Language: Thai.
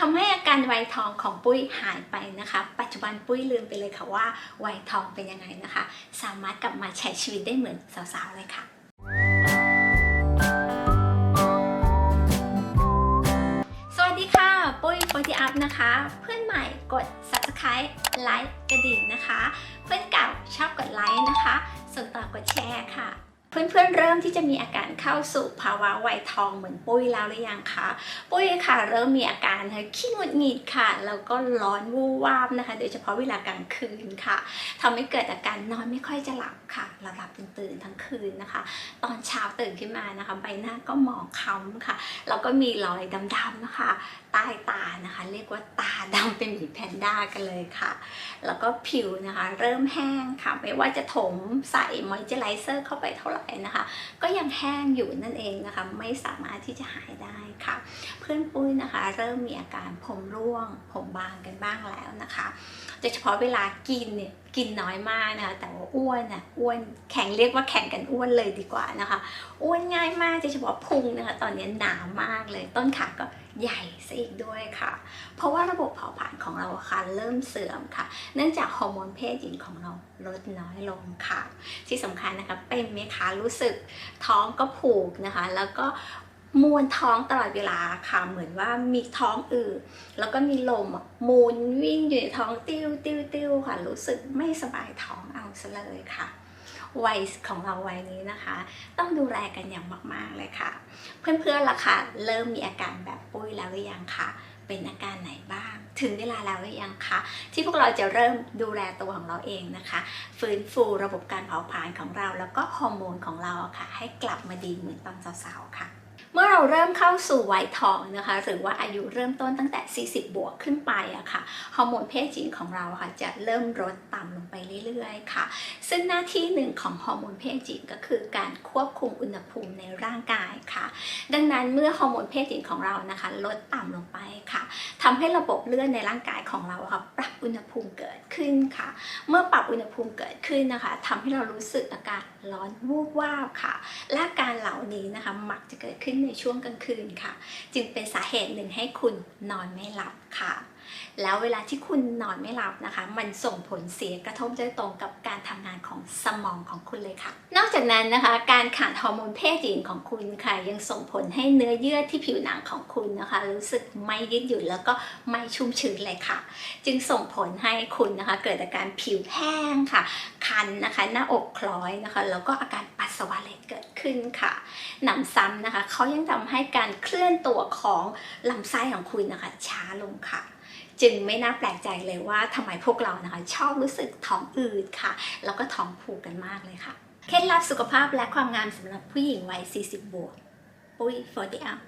ทำให้อาการไวทองของปุ้ยหายไปนะคะ ปัจจุบันปุ้ยลืมไปเลยค่ะว่าไวทองเป็นยังไงนะคะ สามารถกลับมาใช้ชีวิตได้เหมือนสาวๆเลยค่ะสวัสดีค่ะ ปุ้ยโฟทีอัพนะคะ เพื่อนใหม่กด subscribe ไลค์กระดิ่งนะคะ เพื่อนเก่าชอบกดไลค์นะคะ ส่วนต่อกดแชร์ค่ะ เพื่อนๆเริ่มที่จะมีอาการ เข้าสู่ภาวะวัยทองเหมือนปุ้ยแล้วหรือยังคะ ปุ้ยค่ะเริ่มมีอาการขี้หงุดหงิดค่ะ แล้วก็ร้อนวูบวาบนะคะ โดยเฉพาะเวลากลางคืนค่ะทำให้เกิดอาการนอนไม่ค่อยจะหลับค่ะหลับหลับตื่นตื่นทั้งคืนนะคะ ตอนเช้าตื่นขึ้นมานะคะ ใบหน้าก็หมองคล้ำค่ะ แล้วก็มีรอยดำๆนะคะใต้ตานะคะ เรียกว่าตาดำเป็นหมีแพนด้ากันเลยค่ะ แล้วก็ผิวนะคะ เริ่มแห้งค่ะ ไม่ว่าจะถมใส่มอยเจอไรเซอร์เข้าไปเท่าไหร่นะคะ ก็ยังแห้งอยู่นั่นเองนะคะ ไม่สามารถที่จะหายได้ค่ะ เพื่อนปุ้ยนะคะ เริ่มมีอาการผมร่วง ผมบางกันบ้างแล้วนะคะโดยเฉพาะเวลากินเนี่ย กินน้อยมากนะคะแต่ว่าอ้วนอะอ้วนแข่งเรียกว่าแข่งกันอ้วนเลยดีกว่านะคะ อ้วนง่ายมากโดยเฉพาะพุงนะคะ ตอนนี้หนามากเลยต้นขาก็ใหญ่ซะอีกด้วยค่ะ เพราะว่าระบบเผาผลาญของเราค่ะเริ่มเสื่อมค่ะ เนื่องจากฮอร์โมนเพศหญิงของเราลดน้อยลงค่ะ ที่สำคัญนะคะเป็นไหมคะรู้สึกท้องก็ผูกนะคะ แล้วก็ มวนท้องตลอดเวลาค่ะเหมือนว่ามีท้องอืดแล้วก็มีลมอะมูนวิ่งอยู่ในท้องติ้วติ้วติ้วค่ะรู้สึกไม่สบายท้องเอาซะเลยค่ะวัยของเราวัยนี้นะคะ ต้องดูแลกันอย่างมาก ๆ เลยค่ะ เพื่อนๆล่ะคะเริ่มมีอาการแบบปุ้ยแล้วหรือยังคะเป็นอาการไหนบ้าง ถึงเวลาแล้วหรือยังคะที่พวกเราจะเริ่มดูแลตัวของเราเองนะคะ ฟื้นฟูระบบการเผาผลาญของเรา แล้วก็ฮอร์โมนของเราะค่ะ ให้กลับมาดีเหมือนตอนสาวๆค่ะ เมื่อเราเริ่มเข้าสู่วัยทองนะคะหรือว่าอายุเริ่มต้นตั้งแต่ 40 บวกขึ้นไปอะค่ะฮอร์โมนเพศหญิงของเราค่ะจะเริ่มลดต่ำลงไปเรื่อยๆค่ะ ซึ่งหน้าที่หนึ่งของฮอร์โมนเพศหญิงก็คือการควบคุมอุณหภูมิในร่างกายค่ะ ดังนั้นเมื่อฮอร์โมนเพศหญิงของเรานะคะลดต่ำลงไปค่ะทำให้ระบบเลือดในร่างกายของเราค่ะปรับอุณหภูมิ ขึ้นค่ะ เมื่อปรับอุณหภูมิเกิดขึ้นนะคะทำให้เรารู้สึกอาการร้อนวูบวาบค่ะ และอาการเหล่านี้นะคะ มักจะเกิดขึ้นในช่วงกลางคืนค่ะ จึงเป็นสาเหตุหนึ่งให้คุณนอนไม่หลับค่ะ แล้วเวลาที่คุณนอนไม่หลับนะคะ มันส่งผลเสียกระทบโดยตรงกับการทำงานของสมองของคุณเลยค่ะ นอกจากนั้นนะคะ การขาดฮอร์โมนเพศหญิงของคุณค่ะยังส่งผลให้เนื้อเยื่อที่ผิวหนังของคุณนะคะ รู้สึกไม่ยืดหยุ่นแล้วก็ไม่ชุ่มชื้นเลยค่ะ จึงส่งผลให้คุณนะคะ เกิดอาการผิวแห้งค่ะ คันนะคะ หน้าอกคล้อยนะคะ แล้วก็อาการปัสสาวะเล็ดเกิดขึ้นค่ะหนำซ้ำนะคะเขายังทำให้การเคลื่อนตัวของลำไส้ของคุณนะคะ ช้าลงค่ะ จึงไม่น่าแปลกใจเลยว่าทำไมพวกเรานะคะ ชอบรู้สึกท้องอืดค่ะ แล้วก็ท้องผูกกันมากเลยค่ะ เคล็ดลับสุขภาพและความงามสำหรับผู้หญิงวัย 40 บวก ปุ้ย40 up